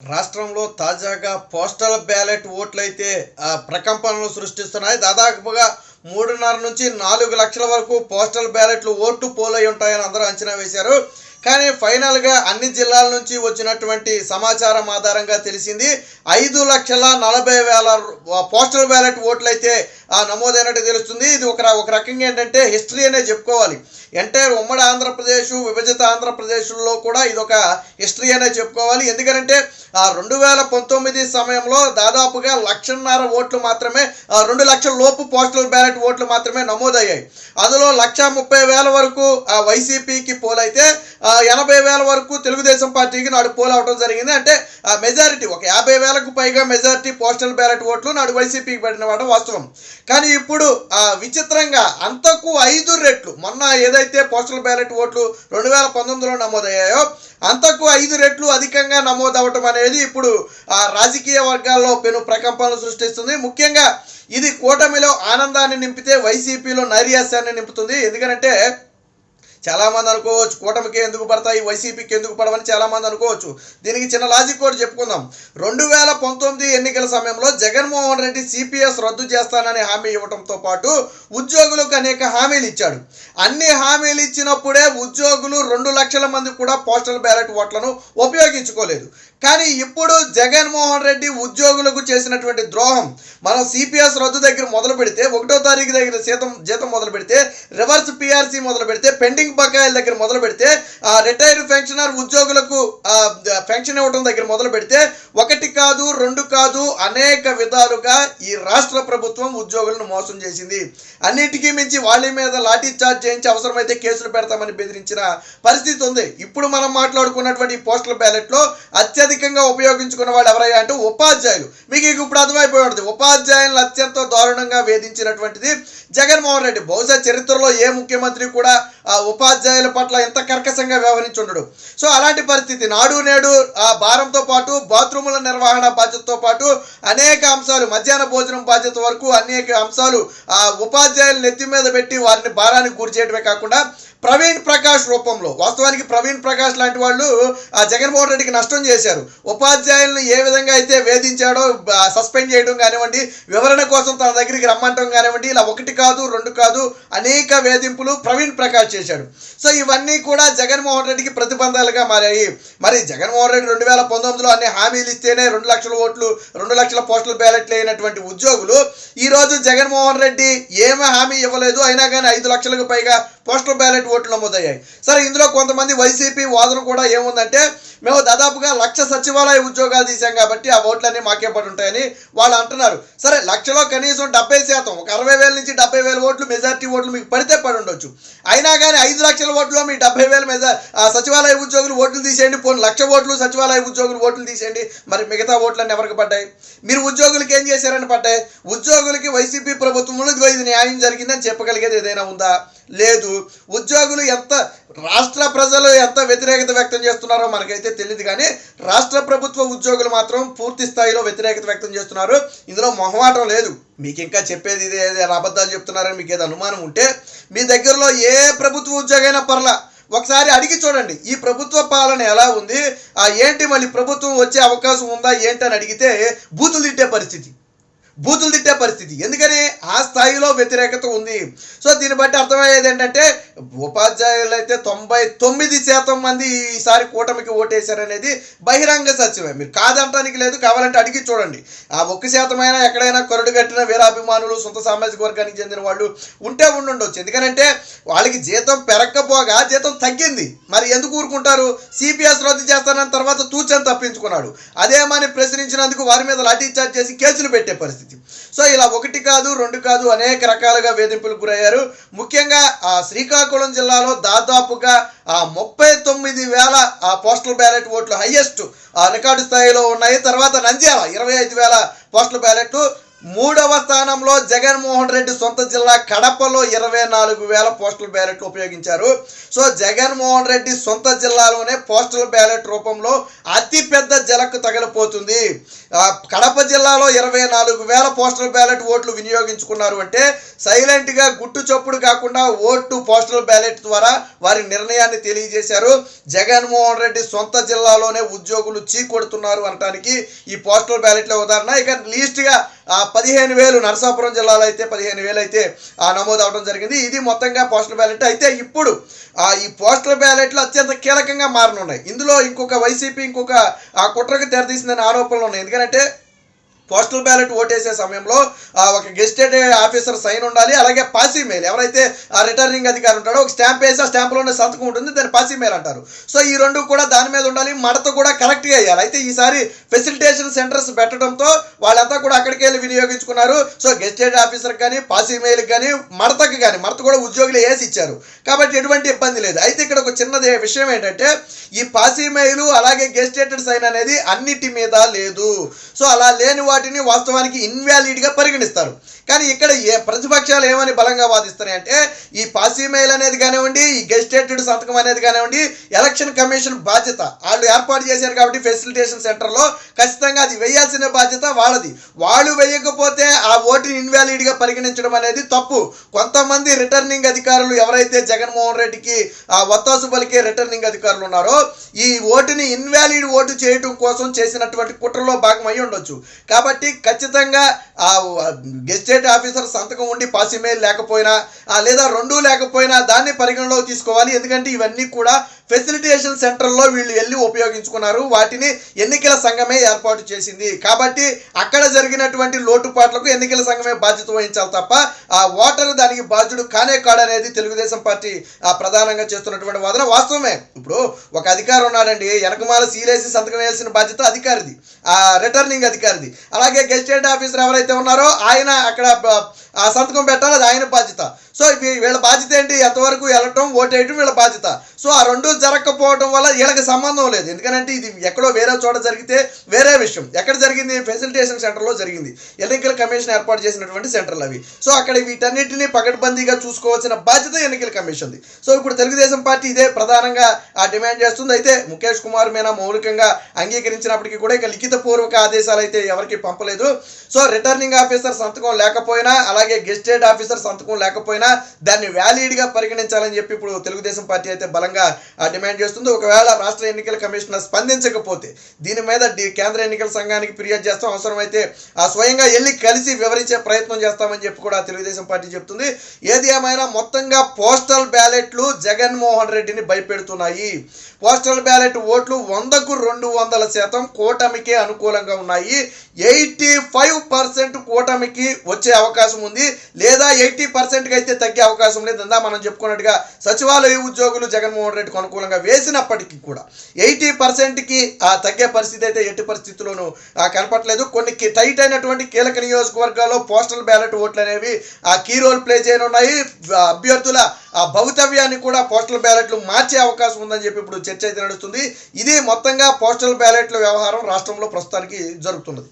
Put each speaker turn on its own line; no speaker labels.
రాష్ట్రంలో తాజాగా postal ballot ఓట్లయితే ఆ, ప్రకంపనలు సృష్టిస్తున్నాయి. దాదాపుగా మూడున్నర నుంచి నాలుగు లక్షల వరకు పోస్టల్ బ్యాలెట్లు ఓటు పోలై ఉంటాయని అందరూ అంచనా వేశారు. కానీ ఫైనల్గా అన్ని జిల్లాల నుంచి వచ్చినటువంటి సమాచారం ఆధారంగా తెలిసింది ఐదు లక్షల నలభై వేల పోస్టల్ బ్యాలెట్ ఓట్లయితే నమోదైనట్టు తెలుస్తుంది. ఇది ఒక ఒక రకంగా ఏంటంటే హిస్టరీ అనే చెప్పుకోవాలి. ఎంటైర్ ఉమ్మడి ఆంధ్రప్రదేశ్ విభజిత ఆంధ్రప్రదేశ్లో కూడా ఇది ఒక హిస్టరీ అనే చెప్పుకోవాలి. ఎందుకంటే ఆ రెండు వేల పంతొమ్మిది సమయంలో దాదాపుగా లక్షన్నర ఓట్లు మాత్రమే రెండు లక్షల లోపు పోస్టల్ బ్యాలెట్ ఓట్లు మాత్రమే నమోదయ్యాయి. అందులో లక్ష ముప్పై వేల వరకు ఆ, వైసీపీకి పోలైతే ఎనభై వేల వరకు తెలుగుదేశం పార్టీకి నాడు పోల్ అవడం జరిగింది. అంటే ఆ, మెజారిటీ ఒక యాభై వేలకు పైగా మెజారిటీ పోస్టల్ బ్యాలెట్ ఓట్లు నాడు వైసీపీకి పడిన వాడు వాస్తవం. కానీ ఇప్పుడు విచిత్రంగా అంతకు ఐదు రెట్లు మొన్న ఏదైతే పోస్టల్ బ్యాలెట్ ఓట్లు రెండు వేల పంతొమ్మిదిలో నమోదయ్యాయో అంతకు ఐదు రెట్లు అధికంగా నమోదవటం అనేది ఇప్పుడు ఆ రాజకీయ వర్గాల్లో పెను ప్రకంపనలు సృష్టిస్తుంది. ముఖ్యంగా ఇది కూటమిలో ఆనందాన్ని నింపితే వైసీపీలో నైర్యాస్యాన్ని నింపుతుంది. ఎందుకంటే చాలామంది అనుకోవచ్చు కూటమికి ఎందుకు పడతాయి వైసీపీకి ఎందుకు పడవని చాలామంది అనుకోవచ్చు. దీనికి చిన్న లాజిక్ కూడా చెప్పుకుందాం. రెండు వేల పంతొమ్మిది ఎన్నికల సమయంలో జగన్మోహన్ రెడ్డి సిపిఎస్ రద్దు చేస్తానని హామీ ఇవ్వడంతో పాటు ఉద్యోగులకు అనేక హామీలు ఇచ్చాడు. అన్ని హామీలు ఇచ్చినప్పుడే ఉద్యోగులు రెండు లక్షల మంది కూడా పోస్టల్ బ్యాలెట్ ఓట్లను ఉపయోగించుకోలేదు. కానీ ఇప్పుడు జగన్మోహన్ రెడ్డి ఉద్యోగులకు చేసినటువంటి ద్రోహం మనం సిపిఎస్ రద్దు దగ్గర మొదలు పెడితే ఒకటో తారీఖు దగ్గర జీతం జీతం మొదలు పెడితే రివర్స్ పిఆర్సీ మొదలు పెడితే పెండింగ్ బకాయిల దగ్గర మొదలు పెడితే రిటైర్డ్ పెన్షనర్ ఉద్యోగులకు పెన్షన్ ఇవ్వడం దగ్గర మొదలు పెడితే ఒకటి కాదు రెండు కాదు అనేక విధాలుగా ఈ రాష్ట్ర ప్రభుత్వం ఉద్యోగులను మోసం చేసింది. అన్నిటికీ మించి వాళ్ళ మీద లాఠీ చార్జ్ చేయించి అవసరమైతే కేసులు పెడతామని బెదిరించిన పరిస్థితి ఉంది. ఇప్పుడు మనం మాట్లాడుకున్నటువంటి పోస్టల్ బ్యాలెట్లో అత్యధికంగా ఉపయోగించుకున్న వాళ్ళు ఎవరయ్యా అంటే ఉపాధ్యాయులు. మీకు ఇప్పుడు అర్థమైపోయి ఉంటుంది ఉపాధ్యాయులను అత్యంత దారుణంగా వేధించినటువంటిది జగన్మోహన్ రెడ్డి. బహుశా చరిత్రలో ఏ ముఖ్యమంత్రి కూడా ఆ ఉపాధ్యాయుల పట్ల ఎంత కర్కశంగా వ్యవహరించుండడు సో అలాంటి పరిస్థితి నాడు నేడు ఆ భారంతో పాటు బాత్రూముల నిర్వహణ బాధ్యతతో పాటు అనేక అంశాలు మధ్యాహ్న భోజనం బాధ్యత వరకు అనేక అంశాలు ఆ ఉపాధ్యాయుల నెత్తి మీద పెట్టి వారిని భారానికి గురి చేయడమే కాకుండా ప్రవీణ్ ప్రకాష్ రూపంలో. వాస్తవానికి ప్రవీణ్ ప్రకాష్ లాంటి వాళ్ళు ఆ జగన్మోహన్ రెడ్డికి నష్టం చేశారు. ఉపాధ్యాయులను ఏ విధంగా అయితే వేధించాడో సస్పెండ్ చేయడం కానివ్వండి వివరణ కోసం తన దగ్గరికి రమ్మంటం కానివ్వండి ఇలా ఒకటి కాదు రెండు కాదు అనేక వేధింపులు ప్రవీణ్ ప్రకాష్ చేశాడు. సో ఇవన్నీ కూడా జగన్మోహన్ రెడ్డికి ప్రతిబంధాలుగా మారాయి. మరి జగన్మోహన్ రెడ్డి రెండు వేల పంతొమ్మిదిలో అన్ని హామీలు ఇస్తేనే రెండు లక్షల ఓట్లు రెండు లక్షల పోస్టల్ బ్యాలెట్లు అయినటువంటి ఉద్యోగులు ఈరోజు జగన్మోహన్ రెడ్డి ఏమీ హామీ ఇవ్వలేదు అయినా కానీ ఐదు లక్షలకు పైగా పోస్టల్ బ్యాలెట్ ఓట్లు నమోదయ్యాయి. సరే ఇందులో కొంతమంది వైసీపీ వాదన కూడా ఏముందంటే మేము దాదాపుగా లక్ష సచివాలయ ఉద్యోగాలు తీసాం కాబట్టి ఆ ఓట్లన్నీ మాకే పడి ఉంటాయని వాళ్ళు అంటున్నారు. సరే లక్షలో కనీసం డెబ్బై శాతం ఒక అరవై వేల నుంచి డెబ్బై వేల ఓట్లు మెజార్టీ ఓట్లు మీకు పడితే పడి ఉండొచ్చు అయినా కానీ ఐదు లక్షల ఓట్లు మీ డెబ్బై వేల మెజా సచివాలయ ఉద్యోగులు ఓట్లు తీసేయండి పోనీ లక్ష ఓట్లు సచివాలయ ఉద్యోగులు ఓట్లు తీసేయండి మరి మిగతా ఓట్లన్నీ ఎవరికి పడ్డాయి? మీరు ఉద్యోగులకి ఏం చేశారని పడ్డాయి? ఉద్యోగులకి వైసీపీ ప్రభుత్వంలో ఇది న్యాయం జరిగిందని చెప్పగలిగేది ఏదైనా ఉందా? లేదు. ఉద్యోగులు ఎంత రాష్ట్ర ప్రజలు ఎంత వ్యతిరేకత వ్యక్తం చేస్తున్నారో మనకైతే తెలియదు కానీ రాష్ట్ర ప్రభుత్వ ఉద్యోగులు మాత్రం పూర్తి స్థాయిలో వ్యతిరేకత వ్యక్తం చేస్తున్నారు. ఇందులో మొహమాటం లేదు. మీకు ఇంకా చెప్పేది ఇదే అబద్ధాలు చెప్తున్నారని మీకు ఏదో అనుమానం ఉంటే మీ దగ్గరలో ఏ ప్రభుత్వ ఉద్యోగైనా పర్లా ఒకసారి అడిగి చూడండి. ఈ ప్రభుత్వ పాలన ఎలా ఉంది? ఆ ఏంటి మళ్ళీ ప్రభుత్వం వచ్చే అవకాశం ఉందా ఏంటని అడిగితే బూతులు తిట్టే పరిస్థితి. బూతులు తిట్టే పరిస్థితి. ఎందుకని? ఆ స్థాయిలో వ్యతిరేకత ఉంది. సో దీన్ని బట్టి అర్థమయ్యేది ఏంటంటే ఉపాధ్యాయులు అయితే తొంభై తొమ్మిది శాతం మంది ఈసారి కూటమికి ఓటేశారనేది బహిరంగ సత్యమే. మీరు కాదంటానికి లేదు కావాలంటే అడిగి చూడండి. ఆ ఒక్క శాతమైనా ఎక్కడైనా కరుడు కట్టిన వీరాభిమానులు సొంత సామాజిక వర్గానికి చెందిన వాళ్ళు ఉంటే ఉండుండొచ్చు. ఎందుకనంటే వాళ్ళకి జీతం పెరగకపోగా జీతం తగ్గింది. మరి ఎందుకు ఊరుకుంటారు? సిపిఎస్ రద్దు చేస్తానని తర్వాత తూచని తప్పించుకున్నాడు. అదేమని ప్రశ్నించినందుకు వారి మీద లాఠీ చార్జ్ చేసి కేసులు పెట్టే పరిస్థితి. సో ఇలా ఒకటి కాదు రెండు కాదు అనేక రకాలుగా వేధింపులకు గురయ్యారు. ముఖ్యంగా ఆ శ్రీకాకుళం జిల్లాలో దాదాపుగా ఆ ముప్పై తొమ్మిది వేల ఆ పోస్టల్ బ్యాలెట్ ఓట్లు హయ్యెస్ట్ ఆ రికార్డు స్థాయిలో ఉన్నాయి. తర్వాత నంద్యాల ఇరవై ఐదు వేల పోస్టల్ బ్యాలెట్లు మూడవ స్థానంలో జగన్మోహన్ రెడ్డి సొంత జిల్లా కడపలో ఇరవై నాలుగు వేల పోస్టల్ బ్యాలెట్లు ఉపయోగించారు. సో జగన్మోహన్ రెడ్డి సొంత జిల్లాలోనే పోస్టల్ బ్యాలెట్ రూపంలో అతిపెద్ద జలకు తగలిపోతుంది. కడప జిల్లాలో ఇరవై నాలుగు వేల పోస్టల్ బ్యాలెట్ ఓట్లు వినియోగించుకున్నారు అంటే సైలెంట్గా గుట్టు చప్పుడు కాకుండా ఓటు పోస్టల్ బ్యాలెట్ ద్వారా వారి నిర్ణయాన్ని తెలియజేశారు. జగన్మోహన్ రెడ్డి సొంత జిల్లాలోనే ఉద్యోగులు చీకొడుతున్నారు అనటానికి ఈ పోస్టల్ బ్యాలెట్లే ఉదాహరణ. ఇక లీస్ట్గా పదిహేను వేలు నరసాపురం జిల్లాలో అయితే పదిహేను వేలు అయితే ఆ నమోదు అవడం జరిగింది. ఇది మొత్తంగా పోస్టల్ బ్యాలెట్. అయితే ఇప్పుడు ఆ ఈ పోస్టల్ బ్యాలెట్లు అత్యంత కీలకంగా మారనున్నాయి. ఇందులో ఇంకొక వైసీపీ ఇంకొక ఆ కుట్రకు తెరదీసిందనే ఆరోపణలు ఉన్నాయి. ఎందుకంటే పోస్టల్ బ్యాలెట్ ఓటేసే సమయంలో ఒక గెస్టెడ్ ఆఫీసర్ సైన్ ఉండాలి అలాగే పాసీ మెయిల్. ఎవరైతే ఆ రిటర్నింగ్ అధికారి ఉంటాడో ఒక స్టాంప్ వేసి ఆ స్టాంప్లోనే సంతకం ఉంటుంది దాన్ని పాసీ మెయిల్ అంటారు. సో ఈ రెండు కూడా దాని మీద ఉండాలి మడత కూడా కరెక్ట్గా వేయాలి. అయితే ఈసారి ఫెసిలిటేషన్ సెంటర్స్ పెట్టడంతో వాళ్ళంతా కూడా అక్కడికి వెళ్ళి వినియోగించుకున్నారు. సో గెస్టెడ్ ఆఫీసర్ కానీ పాసీ మెయిల్ కానీ మడతకు కానీ మడత కూడా ఉద్యోగులు వేసి ఇచ్చారు. కాబట్టి ఎటువంటి ఇబ్బంది లేదు. అయితే ఇక్కడ ఒక చిన్నది విషయం ఏంటంటే ఈ పాసీ మెయిల్ అలాగే గెస్టేటెడ్ సైన్ అనేది అన్నిటి మీద లేదు. సో అలా లేని వాటిని వాస్తవానికి ఇన్వాలిడ్గా పరిగణిస్తారు. కానీ ఇక్కడ ఏ ప్రతిపక్షాలు ఏమని బలంగా వాదిస్తున్నాయి అంటే ఈ పాసీ మెయిల్ అనేది కానివ్వండి ఈ గెస్టేటెడ్ సంతకం అనేది కానివ్వండి ఎలక్షన్ కమిషన్ బాధ్యత. వాళ్ళు ఏర్పాటు చేశారు కాబట్టి ఫెసిలిటేషన్ సెంటర్లో ఖచ్చితంగా అది వేయాల్సిన బాధ్యత వాళ్ళది. వాళ్ళు వేయకపోతే ఆ ఓటుని ఇన్వాలిడ్గా పరిగణించడం అనేది తప్పు. కొంతమంది రిటర్నింగ్ అధికారులు ఎవరైతే జగన్మోహన్ రెడ్డికి ఆ ఒత్తాసు పలికే రిటర్నింగ్ అధికారులు ఉన్నారో ఈ ఓటుని ఇన్వాలిడ్ ఓటు చేయటం కోసం చేసినటువంటి కుట్రలో భాగం ఉండొచ్చు. కాబట్టి కాబట్టి ఖచ్చితంగా ఆ గెస్టేట్ ఆఫీసర్ సంతకం ఉండి పాసిమేల్ లేకపోయినా లేదా రెండూ లేకపోయినా దాన్ని పరిగణలోకి తీసుకోవాలి. ఎందుకంటే ఇవన్నీ కూడా ఫెసిలిటేషన్ సెంటర్లో వీళ్ళు వెళ్ళి ఉపయోగించుకున్నారు. వాటిని ఎన్నికల సంఘమే ఏర్పాటు చేసింది. కాబట్టి అక్కడ జరిగినటువంటి లోటుపాట్లకు ఎన్నికల సంఘమే బాధ్యత వహించాలి తప్ప ఆ ఓటరు దానికి బాధ్యుడు కానే కాడనేది తెలుగుదేశం పార్టీ ప్రధానంగా చేస్తున్నటువంటి వాదన వాస్తవమే. ఇప్పుడు ఒక అధికారం ఉన్నాడండి వెనకమాల సీలేసి సంతకం వేయాల్సిన బాధ్యత అధికారిది ఆ రిటర్నింగ్ అధికారిది. అలాగే గెస్టేట్ ఆఫీసర్ ఎవరైతే ఉన్నారో ఆయన అక్కడ ఆ సంతకం పెట్టాలి అది ఆయన బాధ్యత. సో వీళ్ళ బాధ్యత ఏంటి? ఎంతవరకు వెళ్ళటం ఓటేయటం వీళ్ళ బాధ్యత. సో ఆ రెండు జరగకపోవడం వల్ల వీళ్ళకి సంబంధం లేదు. ఎందుకంటే ఇది ఎక్కడో వేరే చోట జరిగితే వేరే విషయం. ఎక్కడ జరిగింది? ఫెసిలిటేషన్ సెంటర్లో జరిగింది. ఎన్నికల కమిషన్ ఏర్పాటు చేసినటువంటి సెంటర్లు అవి. సో అక్కడ వీటన్నిటిని పకడ్బందీగా చూసుకోవాల్సిన బాధ్యత ఎన్నికల కమిషన్ది. సో ఇప్పుడు తెలుగుదేశం పార్టీ ఇదే ప్రధానంగా ఆ డిమాండ్ చేస్తుంది. అయితే ముఖేష్ కుమార్ మీనా మౌలికంగా అంగీకరించినప్పటికీ కూడా ఇక లిఖితపూర్వక ఆదేశాలు అయితే ఎవరికి పంపలేదు. సో రిటర్నింగ్ ఆఫీసర్ సంతకం లేకపోయినా అలాగే గెస్టెడ్ ఆఫీసర్ సంతకం లేకపోయినా దాన్ని వ్యాలిడ్గా పరిగణించాలని చెప్పి ఇప్పుడు తెలుగుదేశం పార్టీ అయితే బలంగా డిమాండ్ చేస్తుంది. ఒకవేళ రాష్ట్ర ఎన్నికల కమిషనర్ స్పందించకపోతే దీని మీద కేంద్ర ఎన్నికల సంఘానికి ఫిర్యాదు చేస్తాం. అవసరమైతే ఆ స్వయంగా వెళ్ళి కలిసి వివరించే ప్రయత్నం చేస్తామని చెప్పి కూడా తెలుగుదేశం పార్టీ చెప్తుంది. ఏది ఏమైనా మొత్తంగా పోస్టల్ బ్యాలెట్లు జగన్మోహన్ రెడ్డిని భయపెడుతున్నాయి. పోస్టల్ బ్యాలెట్ ఓట్లు వందకు రెండు వందల శాతం కూటమికే అనుకూలంగా ఉన్నాయి. ఎయిటీ ఫైవ్ పర్సెంట్ కూటమికి వచ్చే అవకాశం ఉంది. లేదా ఎయిటీ పర్సెంట్కి అయితే తగ్గే అవకాశం లేదు. అందా మనం చెప్పుకున్నట్టుగా సచివాలయ ఉద్యోగులు జగన్మోహన్ రెడ్డికి అనుకూలంగా వేసినప్పటికీ కూడా ఎయిటీ పర్సెంట్కి ఆ తగ్గే పరిస్థితి అయితే ఎట్టి పరిస్థితుల్లోనూ కనపట్లేదు కొన్ని టైట్ అయినటువంటి కీలక నియోజకవర్గాల్లో పోస్టల్ బ్యాలెట్ ఓట్లు అనేవి ఆ కీ రోల్ ప్లే చేయనున్నాయి. అభ్యర్థుల ఆ భవితవ్యాన్ని కూడా పోస్టల్ బ్యాలెట్లు మార్చే అవకాశం ఉందని చెప్పి ఇప్పుడు చర్చ అయితే నడుస్తుంది. ఇది మొత్తంగా పోస్టల్ బ్యాలెట్ల వ్యవహారం రాష్ట్రంలో ప్రస్తుతానికి జరుగుతున్నది.